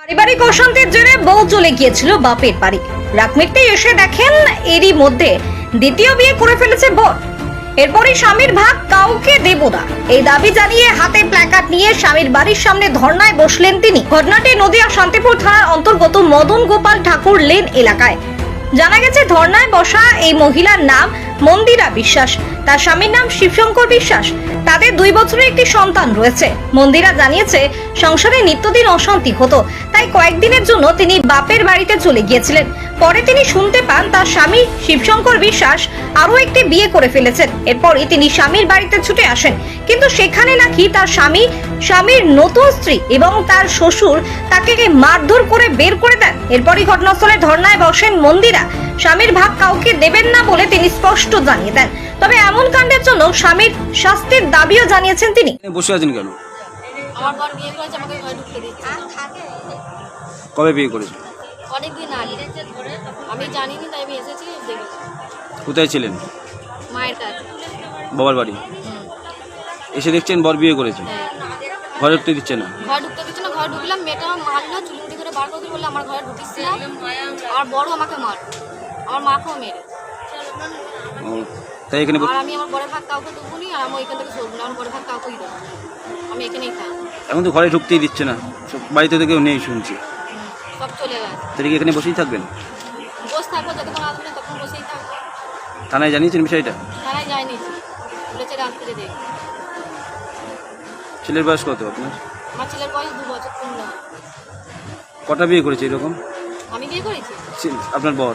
পারিবারিক অশান্তির জেরে বউ চলে গিয়েছিল বাপের বাড়ি। রাত এসে দেখেন এরই মধ্যে দ্বিতীয় বিয়ে করে ফেলেছে বর। এরপরই স্বামীর ভাগ কাউকে দেব না। এই দাবি জানিয়ে হাতে প্ল্যাকার্ড নিয়ে স্বামীর বাড়ির সামনে ধর্নায় বসলেন তিনি। ঘটনাটি নদিয়া শান্তিপুর থানার অন্তর্গত মদন গোপাল ঠাকুর লেন এলাকায়। জানা গেছে, ধর্নায় বসা এই মহিলার নাম মন্দিরা বিশ্বাস। তার স্বামীর নাম শিবশঙ্কর বিশ্বাস। তাদের দুই বছরের একটি সন্তান রয়েছে। মন্দিরা জানিয়েছে, সংসারে নিত্যদিন অশান্তি হতো, তাই কয়েকদিনের জন্য তিনি বাপের বাড়িতে চলে গিয়েছিলেন। পরে তিনি শুনতে পান তার স্বামী শিবশঙ্কর বিশ্বাস আরও একটি বিয়ে করে ফেলেছেন। এরপরই তিনি স্বামীর বাড়িতে ছুটে আসেন। কিন্তু সেখানে নাকি তার স্বামী স্বামীর নতুন স্ত্রী এবং তার শ্বশুর তাকে মারধর করে বের করে দেন। এরপরই ঘটনাস্থলে ধর্নায় বসেন মন্দিরা। স্বামীর ভাগ কাউকে দেবেন না বলে তিনি স্পষ্ট জানিয়ে দেন। তবে এমন কাণ্ডের জন্য স্বামীর শাস্তির দাবিও জানিয়েছেন তিনি। বসে আছেন কেন? আমার বর বিয়ে করেছে আমাকে ঘরে ঢুকতে দিচ্ছে কবে বিয়ে করেছেন অনেকদিন আগে। আমি জানিনি তাই আমি এসেছি দেখেছি। কোথায় ছিলেন? মায়ের কাছে। বাবার বাড়ি? এসে দেখছেন বর বিয়ে করেছে? হ্যাঁ। ঘরে উঠতে দিচ্ছে না? ঘর ঢুকতে দিচ্ছে না ঘরে ঢুকলাম মেয়েটা মারলো চুলুমুটি করে বার করে দিল আমার ঘরে ঢুকিস না আর বড় আমাকে মার। আমার মাকেও মেরে। তাই এখানে আর আমি আমার বড় ভাগ কাউকে দেবো নি আর আমি ওইখান থেকে সরবো না আমার বড় ভাগ কাউকেই দেবো আমি এখানেই খাই এখন তো ঘরে ঢুকতেই দিচ্ছে না। বাড়িতে তো কেউ নেই শুনছি। সব চলে গেছে কি এখানে বসেই থাকবেন? বসে থাকব যতক্ষণ আসবে না তখন বসেই থাকব। থানায় জানিয়েছেন বিষয়টা? তারাই যায়নি। বলেছে রাত্রে দেখ ছেলের বয়স কত আপনার? আমার ছেলের বয়স দু বছর পূর্ণ কটা বিয়ে করেছে এরকম? আমি বিয়ে করেছি? ছে- আপনার বর?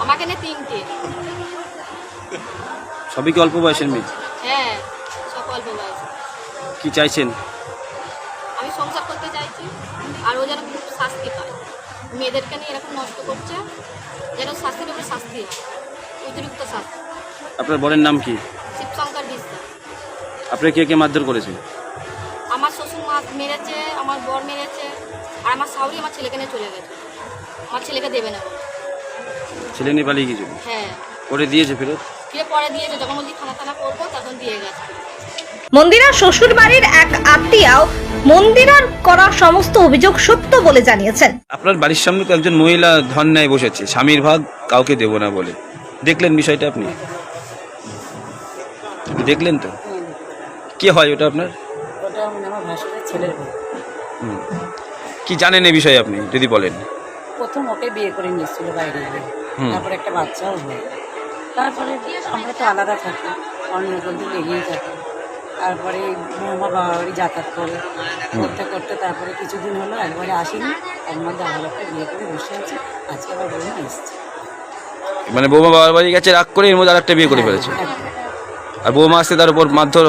আমাকে নিয়ে তিনটে। সবই কি অল্প বয়সের মেয়ে? হ্যাঁ সব অল্প বয়স। কি চাইছেন? আমি সংসার করতে চাইছি আর ও যেন খুব শাস্তি পায়। মেয়েদেরকে নিয়ে এরকম নষ্ট করছে যেন শাস্তির উপরে শাস্তি অতিরিক্ত শাস্তি। আপনার বরের নাম কি? শিবশঙ্কর বিশ্বাস। আপনার কে কে মারধর করেছে আমার শ্বশুর মা মেরেছে আমার বর মেরেছে আর আমার শাউরি আমার ছেলেকে নিয়ে চলে গেছে। আমার ছেলেকে দেবে না। ছেলে নিয়ে পালিয়ে গিয়েছিল হ্যাঁ। করে দিয়েছে ফেরত? ফিরে পরে দিয়েছে যখন বলছি খানা খানা করব তখন দিয়ে গেছে। মন্দিরার শ্বশুর বাড়ির এক আত্মীয়াও মন্দিরার করা সমস্ত অভিযোগ সত্য বলে জানিয়েছেন। আপনার বাড়ির সামনে তো একজন মহিলা ধর্নায় বসেছে স্বামীর ভাগ কাউকে দেব না বলে। দেখলেন বিষয়টা আপনি? দেখলেন তো? কে হয় ওটা আপনার? ওটা আমার ভাসুরের ছেলের বউ হুম। কি জানেন এই বিষয়ে আপনি যদি বলেন? প্রথম ওকে বিয়ে করে নিয়েছিল বাইরে। তারপরে একটা বাচ্চাও হয়। তারপরে আমরা তো আলাদা থাকি অন্য বন্ধু লেগেই থাকি। তারপরে আমার বাবা বাড়ি যাতায়াত করে। করতে করতে তারপরে কিছুদিন হলো একবারে আসেনি। এর মধ্যে আমার একটা বিয়ে করে বসে আছে। আজকে আবার বৌমা এসছে। মানে বৌমা বাবার বাড়ি গেছে রাগ করে এর মধ্যে আরেকটা বিয়ে করে ফেলেছে। আর বৌমা আসতে তার উপর মারধর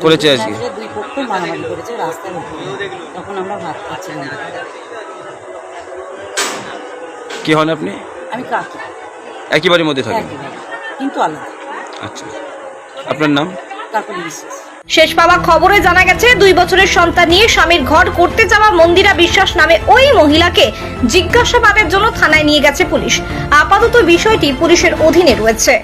করেছে আজকে? দুই পক্ষ মারামারি করেছে রাস্তার উপরে। তখন আমরা ভাত খাচ্ছিলাম। কি হন আপনি? আমি কাকি। একই বাড়ির মধ্যে থাকেন? কিন্তু আলাদা। আচ্ছা। আপনার নাম? কাকুলি বিশ্বাস। শেষ পাওয়া খবরে জানা গেছে, দুই বছরের সন্তান নিয়ে স্বামীর ঘর করতে যাওয়া মন্দিরা বিশ্বাস নামে ওই মহিলাকে জিজ্ঞাসাবাদের জন্য থানায় নিয়ে গেছে পুলিশ। আপাতত বিষয়টি পুলিশের অধীনে রয়েছে।